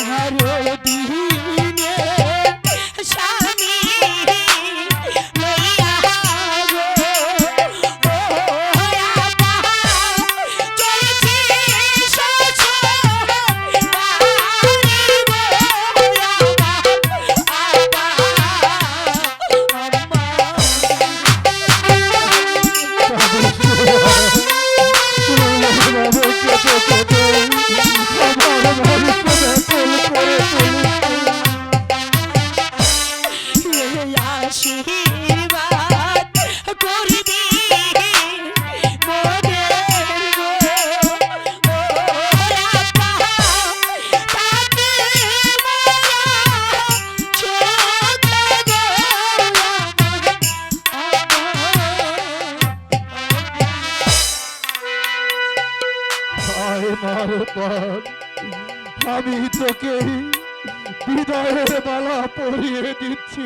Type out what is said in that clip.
আমার হায় মারপর আমি তোকে বিদায়ের মালা পরিয়ে দিচ্ছি।